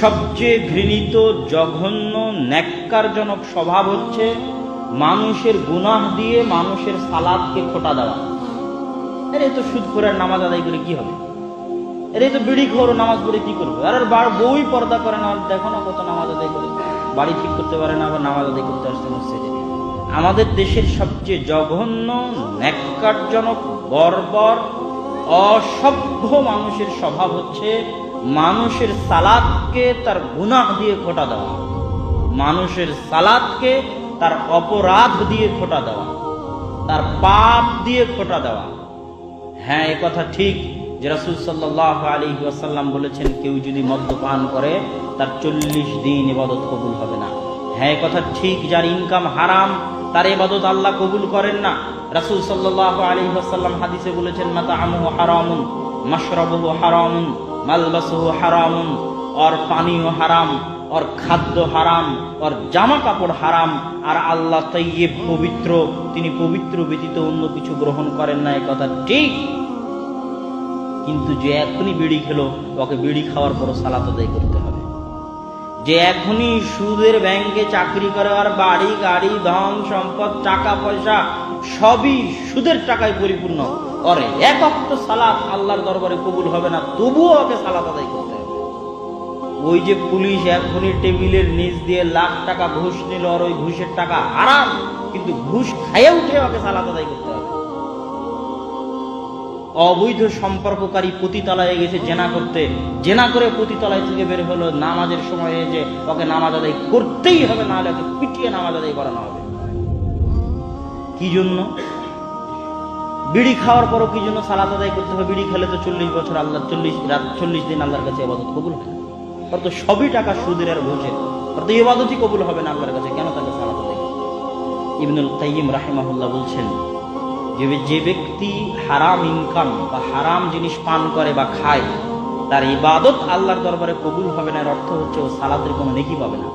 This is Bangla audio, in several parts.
সবচেয়ে ঘৃণিত, জঘন্য, ন্যাক্কারজনক স্বভাব হচ্ছে মানুষের গুনাহ দিয়ে মানুষের সালাদকে খোটা দেওয়া। আরে তো সুদ করে নামাজ আদায় করে কি হবে? আরে তো বিড়ি খোর নামাজ পড়ে কি করবে? আর, বার বই পর্দা করে না, দেখো না কত নামাজ আদায় করে। বাড়ি ঠিক করতে পারে না, আবার নামাজ আদায় করতে আসতে মসজিদে। আমাদের দেশের সবচেয়ে জঘন্য, ন্যাক্কারজনক, বর্বর, অসভ্য মানুষের স্বভাব হচ্ছে মানুষের সালাদকে তার গুনাহ দিয়ে খোটা দেওয়া। মানুষের সালাদকে তার অপরাধ দিয়ে খোটা দেওয়া। তার পাপ দিয়ে খোটা দেওয়া। হ্যাঁ এ কথা ঠিক যে রাসুল সাল্লাহ আলী ওয়াসাল্লাম বলেছেন, কেউ যদি মদ্যপান করে, তার চল্লিশ দিন ইবাদত কবুল হবে না। হ্যাঁ কথা ঠিক, যার ইনকাম হারাম, তার ইবাদত আল্লাহ কবুল করেন না। রাসুল সাল্লাহ আলী ওয়াসাল্লাম হাদিসে বলেছেন মাতা আমু হারামুন, মাশরাবহু হারামুন। মালবাসহু হারাম ওর পানীয় হারাম, ওর খাদ্য হারাম অর জামা কাপড় হারাম। আর আল্লাহ তৈয়ব পবিত্র, তিনি পবিত্র ব্যতীত অন্য কিছু গ্রহণ করেন না কথা ঠিক। কিন্তু যে এখনই বিড়ি খেলো, ওকে বিড়ি খাওয়ার পর সালাত আদায় করতে হবে। যে এখনই সুদের ব্যাংকে চাকরি করে আর বাড়ি, গাড়ি, ধন, সম্পদ, টাকা, পয়সা, সবই সুদের টাকায় পরিপূর্ণ করে। এক অক্ত সালাত আল্লাহর দরবারে কবুল হবে না, তবুও ওকে সালাত আদায় করতে হবে। ওই যে পুলিশ এখনই টেবিলের নিচ দিয়ে লাখ টাকা ঘুষ নিল আর ওই ঘুষের টাকা হারাম, কিন্তু ঘুষ খাইয়ে উঠে ওকে সালাত আদায় করতে হবে। অবৈধ সম্পর্ককারী পতিতলায় গেছে জেনা করতে। জেনা করে পতিতলায় থেকে বের হলো। নামাজের সময় যে ওকে নামাজ আদায় করতেই হবে, নাহলে ওকে পিটিয়ে নামাজ আদায় করানো হবে। কি জন্য? বিড়ি খাওয়ার পরও কি জন্য সালাত আদায় করতে হবে? বিড়ি খেলে তো চল্লিশ বছর আল্লাহ, চল্লিশ, রাত, চল্লিশ দিন আল্লাহর কাছে এবাদত কবুল হয়। ওর তো সবই টাকা সুদের আর ঘুষের ওর তো এবাদতই কবুল হবে না আল্লাহর কাছে। কেন তাকে সালাত আদায়? ইবনুল কাইয়িম রাহিমাহুল্লাহ বলছেন যে ব্যক্তি হারাম ইনকাম বা হারাম জিনিস পান করে বা খায়, তার ইবাদত আল্লাহর দরবারে কবুল হবে না, এর অর্থ হচ্ছে ও সালাতের কোনো নেকি পাবে না।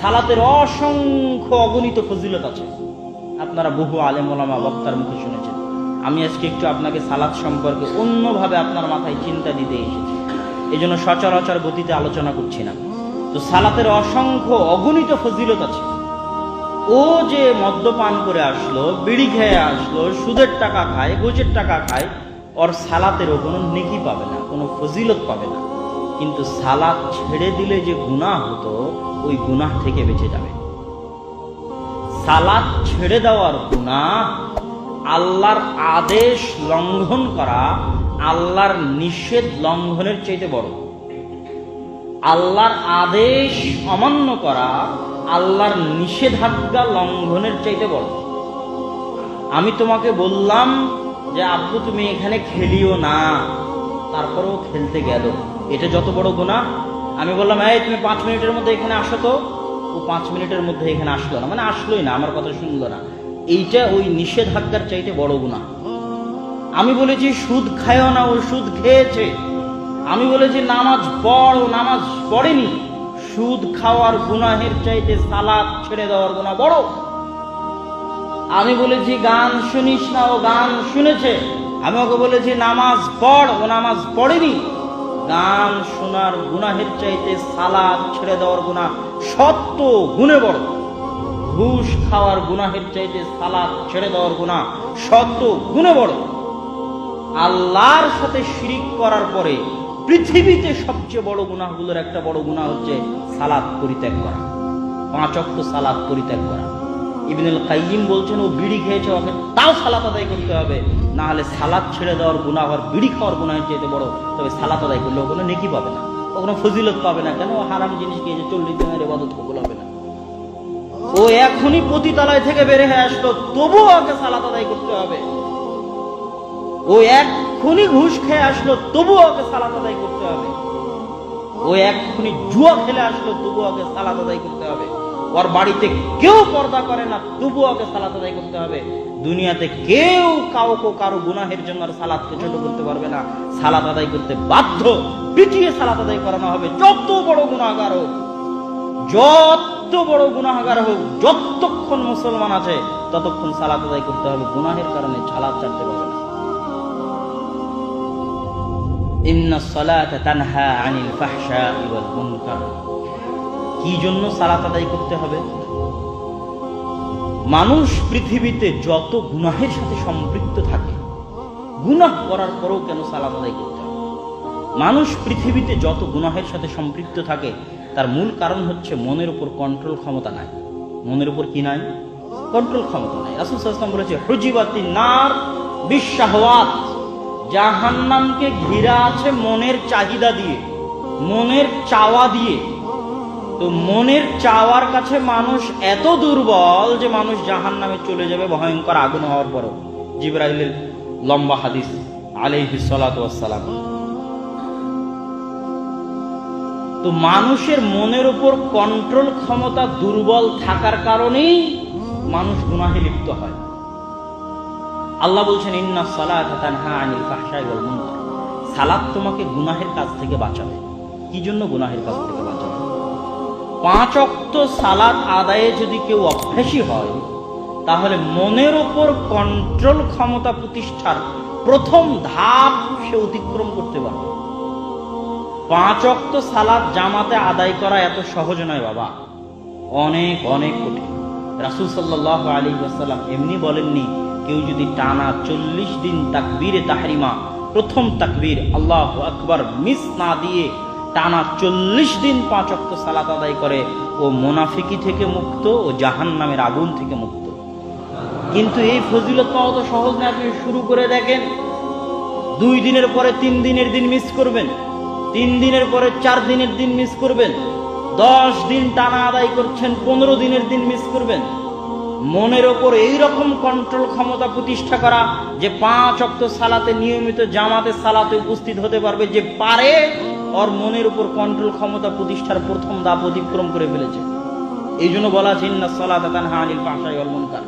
সালাতের অসংখ্য অগণিত ফজিলত আছে। আপনারা বহু আলেম ওলামা বক্তার মুখে শুনেছেন। আমি আজকে একটু আপনাকে সালাত সম্পর্কে অন্যভাবে আপনার মাথায় চিন্তা দিতে এসেছি। এই জন্য সচরাচর গতিতে আলোচনা করছি না। তো সালাতের অসংখ্য অগণিত ফজিলত আছে। ও যে মদ্যপান করে আসলো, বিড়ি খেয়ে আসলো, সুদের টাকা খায়, গোজের টাকা খায়, ওর সালাতেরও কোনো নেকি পাবে না, কোনো ফজিলত পাবে না। কিন্তু সালাত ছেড়ে দিলে যে গুনাহ হতো, ওই গুনাহ থেকে বেঁচে যাবে। সালাত ছেড়ে দেওয়ার গুনাহ আল্লাহর আদেশ লঙ্ঘন করা, আল্লাহর নিষেধ লঙ্ঘনের চাইতে বড়। আল্লাহর আদেশ অমান্য করা আল্লাহর নিষেধাজ্ঞা লঙ্ঘনের চাইতে বড়। আমি তোমাকে বললাম যে, আব্বু, তুমি এখানে খেলিও না। তারপরেও খেলতে গেল। এটা যত বড় গুণা আমি বললাম, এই, তুমি পাঁচ মিনিটের মধ্যে এখানে আসো তো। ও পাঁচ মিনিটের মধ্যে এখানে আসলো না। মানে আসলোই না, আমার কথা শুনলো না। এইটা ওই নিষেধাজ্ঞার চাইতে বড় গুণা আমি বলেছি, সুদ খায়ও না, ও সুদ খেয়েছে। আমি বলেছি, নামাজ পড়, ও নামাজ পড়েনি। সুদ খাওয়ার গুনাহের চাইতে সালাদ ছেড়ে দেওয়ার গুণা বড়। আমি বলেছি, গান শুনিস না, ও গান শুনেছে। আমি ওকে বলেছি, নামাজ পড়, ও নামাজ পড়েনি। গান শোনার গুনাহের চাইতে সালাদ ছেড়ে দেওয়ার গুণা সত্য গুণে বড়। ঘুষ খাওয়ার গুনাহের চাইতে সালাদ ছেড়ে দেওয়ার গুণা সত্য গুণে বড়। আল্লাহর সাথে শিরিক করার পরে পৃথিবীতে সবচেয়ে বড় গুনাহগুলোর একটা বড় গুনাহ হচ্ছে সালাদ পরিত্যাগ করা। পাঁচ অক্ট সালাদ পরিত্যাগ করা। ইবনুল কাইয়িম বলছেন, ও বিড়ি খেয়েছে, ওকে তাও সালাত আদায় করতে হবে। না হলে সালাদ ছেড়ে দেওয়ার গুনাহ আর বিড়ি খাওয়ার গুনাহের চাইতে বড় তবে সালাত আদায় করলে ও কোনো নেকি পাবে না। ও কোনো ফজিলত পাবে না। কেন? ও হারাম জিনিস খেয়েছে, চল্লিশ দিনের এবাদত কবুল হবে না। ও এখনই পতিতালয় থেকে বের হয়ে আসলো, তবুও ওকে সালাত আদায় করতে হবে। ও এক্ষুনি ঘুষ খেয়ে আসলো, তবুও ওকে সালাত আদায় করতে হবে। ও এক্ষুনি জুয়া খেলে আসলো, তবুও ওকে সালাত আদায় করতে হবে। ওর বাড়িতে কেউ পর্দা করে না, তবুও ওকে সালাত আদায় করতে হবে। দুনিয়াতে কেউ কাউকে কারও গুনাহের জন্য আর সালাদকে ছোট করতে পারবে না। সালাত আদায় করতে বাধ্য, পিটিয়ে সালাত আদায় করানো হবে। যত বড় গুণাগার হোক, যত বড় গুনাহগার হোক, যতক্ষণ মুসলমান আছে, ততক্ষণ সালাত আদায় করতে হবে। গুনাহের কারণে সালাদ ছাড়তে পারবে না। কি জন্য সালাত আদায় করতে হবে? মানুষ পৃথিবীতে যত গুনাহের সাথে সম্পৃক্ত থাকে, গুনাহ করার পরেও কেন সালাত আদায় করতে হবে মানুষ পৃথিবীতে যত গুনাহের সাথে সম্পৃক্ত থাকে, তার মূল কারণ হচ্ছে মনের উপর কন্ট্রোল ক্ষমতা নাই। মনের উপর কি নাই? কন্ট্রোল ক্ষমতা নাই। রাসুল সাল্লাম বলেছে, হুজিবাতি নার বিশ্বাহওয়াত জাহান্নামকে ঘিরা আছে মনের চাহিদা দিয়ে, মনের চাওয়া দিয়ে। তো মনের চাওয়ার কাছে মানুষ এত দুর্বল যে মানুষ জাহান নামে চলে যাবে ভয়ঙ্কর আগুন হওয়ার পরও। জিব্রাহিলের লম্বা হাদিস আলাইহি সালাম। তো মানুষের মনের উপর কন্ট্রোল ক্ষমতা দুর্বল থাকার কারণেই মানুষ গুনাহে লিপ্ত হয়। আল্লাহ বলছেন, ইন্না সালাত তোমাকে গুনাহের কাজ থেকে বাঁচাবে। কি জন্য গুনাহের কাজ থেকে বাঁচাবে? পাঁচ অক্ত সালাত আদায়ে যদি কেউ অভ্যাসী হয়, তাহলে মনের ওপর কন্ট্রোল ক্ষমতা প্রতিষ্ঠার প্রথম ধাপ সে অতিক্রম করতে পারবে। পাঁচ অক্ত সালাদ জামাতে আদায় করা এত সহজ নয় বাবা। অনেক অনেক কঠিন। রাসুল সাল্লাহ আলী ওয়াসাল্লাম এমনি বলেননি কেউ যদি টানা চল্লিশ দিন তাকবীরে তাহরিমা, প্রথম তাকবীর আল্লাহ আকবার মিস না দিয়ে টানা চল্লিশ দিন পাঁচ অক্ত সালাত আদায় করে, ও মোনাফিকি থেকে মুক্ত, ও জাহান নামের আগুন থেকে মুক্ত। কিন্তু এই ফজিলত পাওয়া তো সহজ না, আপনি শুরু করে দেখেন। দুই দিনের পরে তিন দিনের দিন মিস করবেন, তিন দিনের পরে চার দিনের দিন মিস করবেন, দশ দিন টানা আদায় করছেন, পনেরো দিনের দিন মিস করবেন। মনের ওপর এই রকম কন্ট্রোল ক্ষমতা প্রতিষ্ঠা করা যে পাঁচ অক্ত সালাতে, নিয়মিত জামাতে সালাতে উপস্থিত হতে পারবে যে পারে, ওর মনের উপর কন্ট্রোল ক্ষমতা প্রতিষ্ঠার প্রথম দাপ অতিক্রম করে ফেলেছে। এই জন্য বলা জিন্না সালাত হানিল পাশাই অল মুনকার।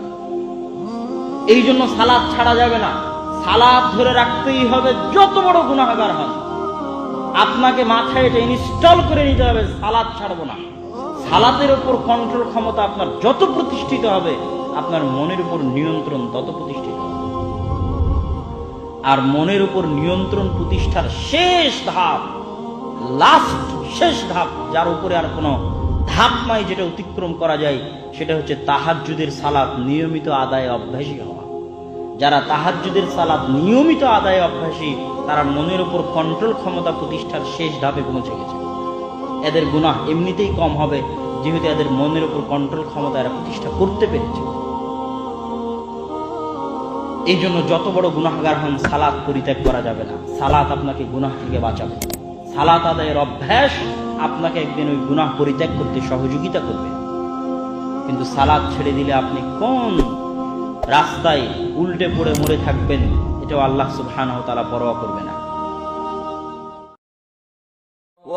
এই জন্য সালাদ ছাড়া যাবে না। সালাদ ধরে রাখতেই হবে, যত বড় গুণাগার হন। আপনাকে মাথায় এটা ইনস্টল করে নিতে হবে সালাদ ছাড়বো না। সালাতের উপর কন্ট্রোল ক্ষমতা আপনার যত প্রতিষ্ঠিত হবে, আপনার মনের উপর নিয়ন্ত্রণ তত প্রতিষ্ঠিত হবে। আর মনের উপর নিয়ন্ত্রণ প্রতিষ্ঠার শেষ ধাপ লাস্ট শেষ ধাপ, যার উপরে আর কোনো ধাপ নাই যেটা অতিক্রম করা যায়, সেটা হচ্ছে তাহাজ্জুদের সালাত নিয়মিত আদায় অভ্যাসী হওয়া। যারা তাহাজ্জুদের সালাত নিয়মিত আদায় অভ্যাসী, তারা মনের উপর কন্ট্রোল ক্ষমতা প্রতিষ্ঠার শেষ ধাপে পৌঁছে গেছে। এদের গুনাহ এমনিতেই কম হবে, যেহেতু এদের মনের উপর কন্ট্রোল ক্ষমতা এরা প্রতিষ্ঠা করতে পেরেছে। এই জন্য যত বড় গুনাহগার হন, সালাত পরিত্যাগ করা যাবে না। সালাত আপনাকে গুনাহ থেকে বাঁচাবে। সালাত আদায়ের অভ্যাস আপনাকে একদিন ওই গুনাহ পরিত্যাগ করতে সহযোগিতা করবে। কিন্তু সালাদ ছেড়ে দিলে আপনি কোন রাস্তায় উল্টে পড়ে মরে থাকবেন, এটাও আল্লাহ সুবহানাহু তাআলা পরোয়া করবে না।